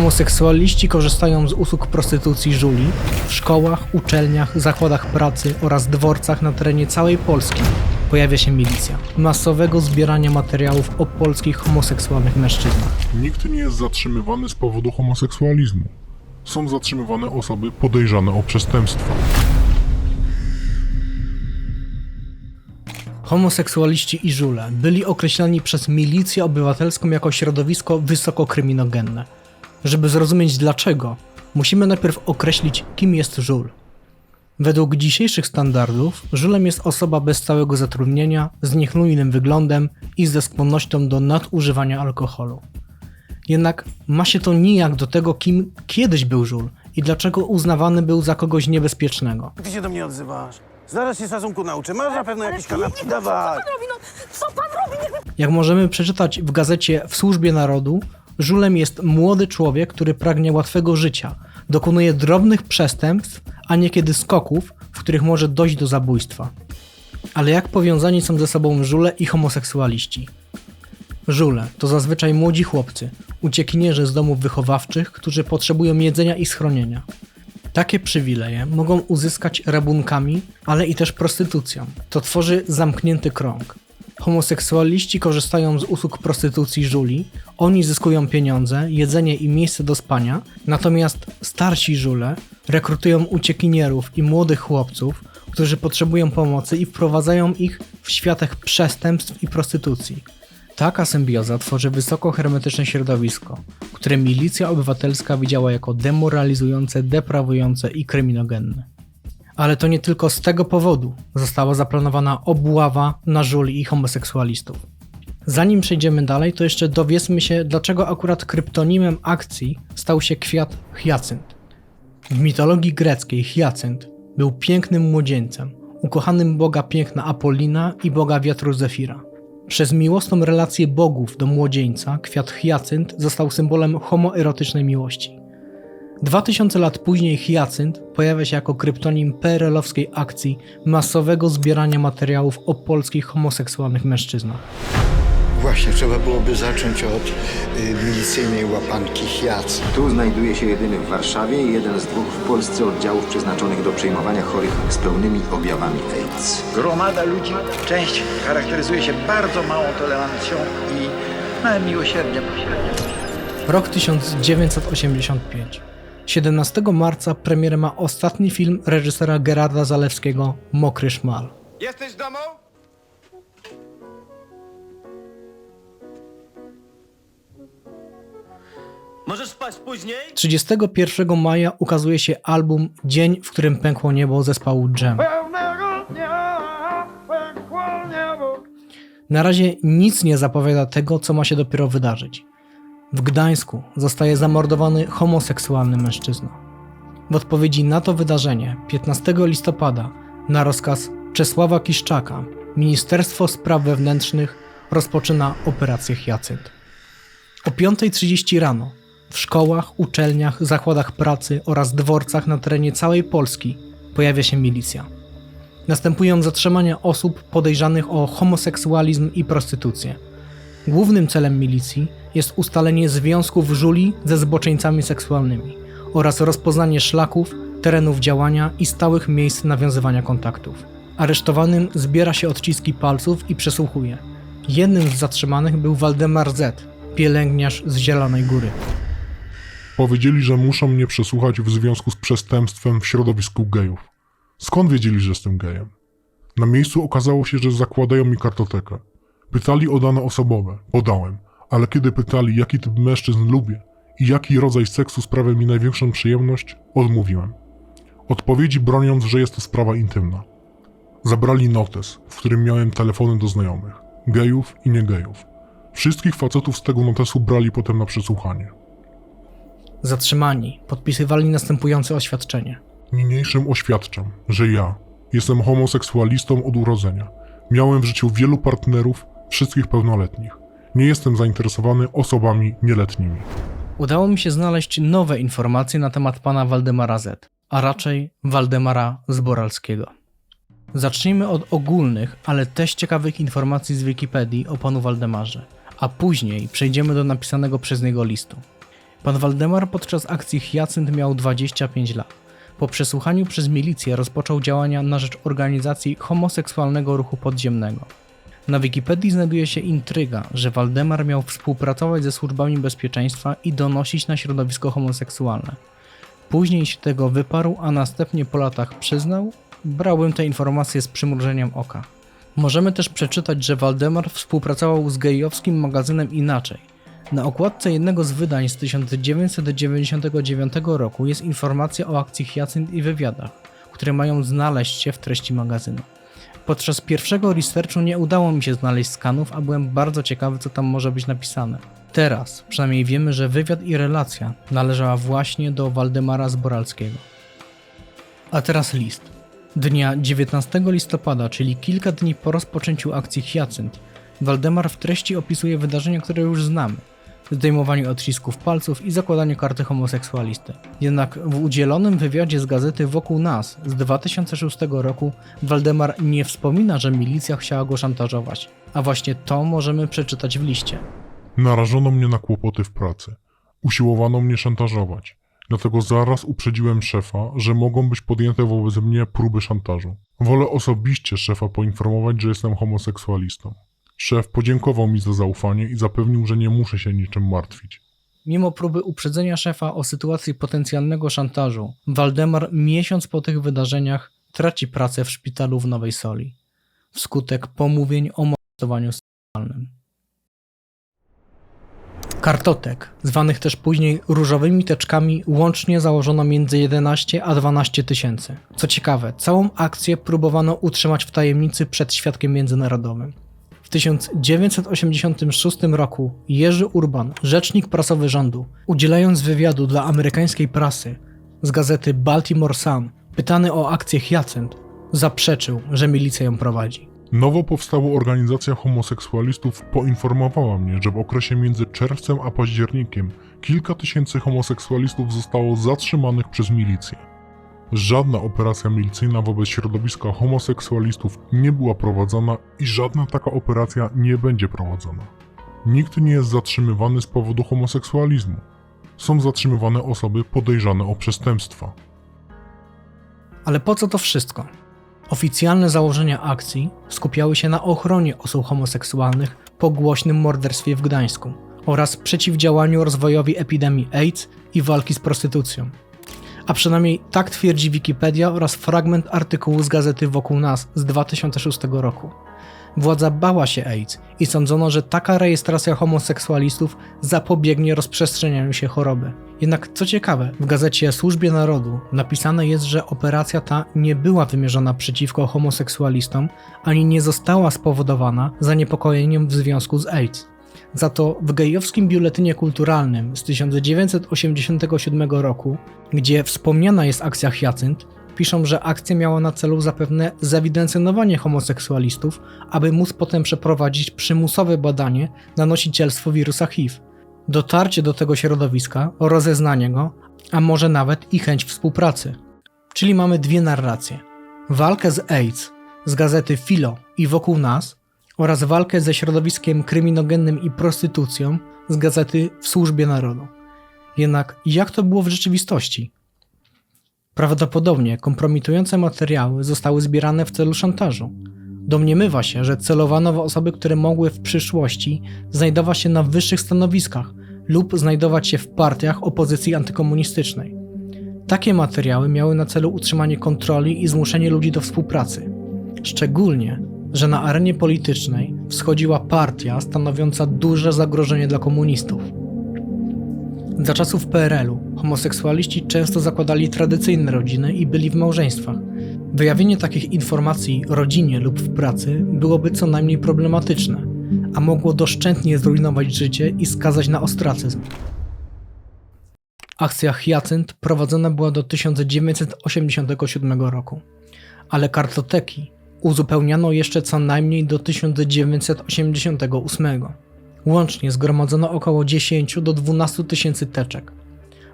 Homoseksualiści korzystają z usług prostytucji żuli w szkołach, uczelniach, zakładach pracy oraz dworcach na terenie całej Polski. Pojawia się milicja. Masowego zbierania materiałów o polskich homoseksualnych mężczyznach. Nikt nie jest zatrzymywany z powodu homoseksualizmu. Są zatrzymywane osoby podejrzane o przestępstwa. Homoseksualiści i żule byli określani przez milicję obywatelską jako środowisko wysoko kryminogenne. Żeby zrozumieć dlaczego, musimy najpierw określić, kim jest żul. Według dzisiejszych standardów, żulem jest osoba bez stałego zatrudnienia, z niechlujnym wyglądem i ze skłonnością do nadużywania alkoholu. Jednak ma się to nijak do tego, kim kiedyś był żul i dlaczego uznawany był za kogoś niebezpiecznego. Ty się do mnie odzywasz. Zaraz się szacunku nauczę. Masz na pewno jakieś kanapki, dawaj. robi? No, co pan robi? Jak możemy przeczytać w gazecie W służbie narodu, żulem jest młody człowiek, który pragnie łatwego życia, dokonuje drobnych przestępstw, a niekiedy skoków, w których może dojść do zabójstwa. Ale jak powiązani są ze sobą żule i homoseksualiści? Żule to zazwyczaj młodzi chłopcy, uciekinierzy z domów wychowawczych, którzy potrzebują jedzenia i schronienia. Takie przywileje mogą uzyskać rabunkami, ale i też prostytucją. To tworzy zamknięty krąg. Homoseksualiści korzystają z usług prostytucji żuli, oni zyskują pieniądze, jedzenie i miejsce do spania, natomiast starsi żule rekrutują uciekinierów i młodych chłopców, którzy potrzebują pomocy i wprowadzają ich w światach przestępstw i prostytucji. Taka symbioza tworzy wysoko hermetyczne środowisko, które milicja obywatelska widziała jako demoralizujące, deprawujące i kryminogenne. Ale to nie tylko z tego powodu została zaplanowana obława na żuli i homoseksualistów. Zanim przejdziemy dalej, to jeszcze dowiedzmy się, dlaczego akurat kryptonimem akcji stał się kwiat hyacynt. W mitologii greckiej hyacynt był pięknym młodzieńcem, ukochanym boga piękna Apolina i boga wiatru Zefira. Przez miłosną relację bogów do młodzieńca, kwiat hyacynt został symbolem homoerotycznej miłości. 2000 lat później hyacynt pojawia się jako kryptonim PRL-owskiej akcji masowego zbierania materiałów o polskich homoseksualnych mężczyznach. Właśnie, trzeba byłoby zacząć od y, milicyjnej łapanki Hiac. Tu znajduje się jedyny w Warszawie i jeden z dwóch w Polsce oddziałów przeznaczonych do przejmowania chorych z pełnymi objawami AIDS. Gromada ludzi, część charakteryzuje się bardzo małą tolerancją i małym miłosierdziem. Rok 1985. 17 marca premierę ma ostatni film reżysera Gerarda Zalewskiego Mokry Szmal. Jesteś w domu? Możesz spać później? 31 maja ukazuje się album Dzień, w którym pękło niebo zespołu Jam. Na razie nic nie zapowiada tego, co ma się dopiero wydarzyć. W Gdańsku zostaje zamordowany homoseksualny mężczyzna. W odpowiedzi na to wydarzenie 15 listopada na rozkaz Czesława Kiszczaka Ministerstwo Spraw Wewnętrznych rozpoczyna operację Hyacynt. O 5.30 rano w szkołach, uczelniach, zakładach pracy oraz dworcach na terenie całej Polski pojawia się milicja. Następują zatrzymania osób podejrzanych o homoseksualizm i prostytucję. Głównym celem milicji jest ustalenie związków żuli ze zboczeńcami seksualnymi oraz rozpoznanie szlaków, terenów działania i stałych miejsc nawiązywania kontaktów. Aresztowanym zbiera się odciski palców i przesłuchuje. Jednym z zatrzymanych był Waldemar Z., pielęgniarz z Zielonej Góry. Powiedzieli, że muszą mnie przesłuchać w związku z przestępstwem w środowisku gejów. Skąd wiedzieli, że jestem gejem? Na miejscu okazało się, że zakładają mi kartotekę. Pytali o dane osobowe, podałem, ale kiedy pytali, jaki typ mężczyzn lubię i jaki rodzaj seksu sprawia mi największą przyjemność, odmówiłem. Odpowiedzi broniąc, że jest to sprawa intymna. Zabrali notes, w którym miałem telefony do znajomych, gejów i nie gejów. Wszystkich facetów z tego notesu brali potem na przesłuchanie. Zatrzymani podpisywali następujące oświadczenie. Niniejszym oświadczam, że ja jestem homoseksualistą od urodzenia. Miałem w życiu wielu partnerów, wszystkich pełnoletnich. Nie jestem zainteresowany osobami nieletnimi. Udało mi się znaleźć nowe informacje na temat pana Waldemara Z., a raczej Waldemara Zboralskiego. Zacznijmy od ogólnych, ale też ciekawych informacji z Wikipedii o panu Waldemarze, a później przejdziemy do napisanego przez niego listu. Pan Waldemar podczas akcji Hyacynt miał 25 lat. Po przesłuchaniu przez milicję rozpoczął działania na rzecz organizacji homoseksualnego ruchu podziemnego. Na Wikipedii znajduje się intryga, że Waldemar miał współpracować ze służbami bezpieczeństwa i donosić na środowisko homoseksualne. Później się tego wyparł, a następnie po latach przyznał, brałbym te informacje z przymrużeniem oka. Możemy też przeczytać, że Waldemar współpracował z gejowskim magazynem Inaczej. Na okładce jednego z wydań z 1999 roku jest informacja o akcji Hyacynt i wywiadach, które mają znaleźć się w treści magazynu. Podczas pierwszego researchu nie udało mi się znaleźć skanów, a byłem bardzo ciekawy, co tam może być napisane. Teraz przynajmniej wiemy, że wywiad i relacja należała właśnie do Waldemara Zboralskiego. A teraz list. Dnia 19 listopada, czyli kilka dni po rozpoczęciu akcji Hyacynt, Waldemar w treści opisuje wydarzenia, które już znamy. Zdejmowanie odcisków palców i zakładanie karty homoseksualisty. Jednak w udzielonym wywiadzie z gazety Wokół Nas z 2006 roku Waldemar nie wspomina, że milicja chciała go szantażować. A właśnie to możemy przeczytać w liście. Narażono mnie na kłopoty w pracy. Usiłowano mnie szantażować. Dlatego zaraz uprzedziłem szefa, że mogą być podjęte wobec mnie próby szantażu. Wolę osobiście szefa poinformować, że jestem homoseksualistą. Szef podziękował mi za zaufanie i zapewnił, że nie muszę się niczym martwić. Mimo próby uprzedzenia szefa o sytuacji potencjalnego szantażu, Waldemar miesiąc po tych wydarzeniach traci pracę w szpitalu w Nowej Soli. Wskutek pomówień o mordowaniu seksualnym. Kartotek, zwanych też później różowymi teczkami, łącznie założono między 11 a 12 tysięcy. Co ciekawe, całą akcję próbowano utrzymać w tajemnicy przed świadkiem międzynarodowym. W 1986 roku Jerzy Urban, rzecznik prasowy rządu, udzielając wywiadu dla amerykańskiej prasy z gazety Baltimore Sun, pytany o akcję Hyacynt, zaprzeczył, że milicja ją prowadzi. Nowo powstała organizacja homoseksualistów poinformowała mnie, że w okresie między czerwcem a październikiem kilka tysięcy homoseksualistów zostało zatrzymanych przez milicję. Żadna operacja milicyjna wobec środowiska homoseksualistów nie była prowadzona i żadna taka operacja nie będzie prowadzona. Nikt nie jest zatrzymywany z powodu homoseksualizmu. Są zatrzymywane osoby podejrzane o przestępstwa. Ale po co to wszystko? Oficjalne założenia akcji skupiały się na ochronie osób homoseksualnych po głośnym morderstwie w Gdańsku oraz przeciwdziałaniu rozwojowi epidemii AIDS i walki z prostytucją. A przynajmniej tak twierdzi Wikipedia oraz fragment artykułu z gazety Wokół Nas z 2006 roku. Władza bała się AIDS i sądzono, że taka rejestracja homoseksualistów zapobiegnie rozprzestrzenianiu się choroby. Jednak co ciekawe, w gazecie Służbie Narodu napisane jest, że operacja ta nie była wymierzona przeciwko homoseksualistom, ani nie została spowodowana zaniepokojeniem w związku z AIDS. Za to w gejowskim biuletynie kulturalnym z 1987 roku, gdzie wspomniana jest akcja Hyacynt, piszą, że akcja miała na celu zapewne zewidencjonowanie homoseksualistów, aby móc potem przeprowadzić przymusowe badanie na nosicielstwo wirusa HIV. Dotarcie do tego środowiska, rozeznanie go, a może nawet i chęć współpracy. Czyli mamy dwie narracje. Walkę z AIDS z gazety Filo i wokół nas oraz walkę ze środowiskiem kryminogennym i prostytucją z gazety W służbie narodu. Jednak jak to było w rzeczywistości? Prawdopodobnie kompromitujące materiały zostały zbierane w celu szantażu. Domniemywa się, że celowano w osoby, które mogły w przyszłości znajdować się na wyższych stanowiskach lub znajdować się w partiach opozycji antykomunistycznej. Takie materiały miały na celu utrzymanie kontroli i zmuszenie ludzi do współpracy. Szczególnie, że na arenie politycznej wschodziła partia stanowiąca duże zagrożenie dla komunistów. Za czasów PRL-u homoseksualiści często zakładali tradycyjne rodziny i byli w małżeństwach. Wyjawienie takich informacji rodzinie lub w pracy byłoby co najmniej problematyczne, a mogło doszczętnie zrujnować życie i skazać na ostracyzm. Akcja Hyacynt prowadzona była do 1987 roku, ale kartoteki uzupełniano jeszcze co najmniej do 1988. Łącznie zgromadzono około 10 do 12 tysięcy teczek.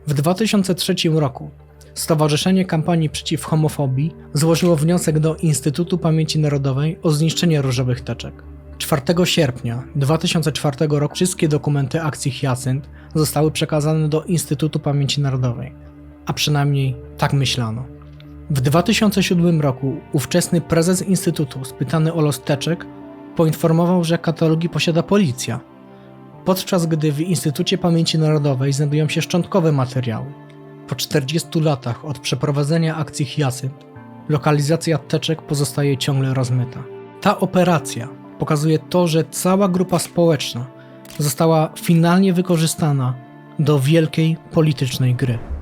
W 2003 roku Stowarzyszenie Kampanii Przeciw Homofobii złożyło wniosek do Instytutu Pamięci Narodowej o zniszczenie różowych teczek. 4 sierpnia 2004 roku wszystkie dokumenty akcji Hyacynt zostały przekazane do Instytutu Pamięci Narodowej, a przynajmniej tak myślano. W 2007 roku ówczesny prezes Instytutu, spytany o los teczek, poinformował, że katalogi posiada policja, podczas gdy w Instytucie Pamięci Narodowej znajdują się szczątkowe materiały. Po 40 latach od przeprowadzenia akcji Hyacynt, lokalizacja teczek pozostaje ciągle rozmyta. Ta operacja pokazuje to, że cała grupa społeczna została finalnie wykorzystana do wielkiej politycznej gry.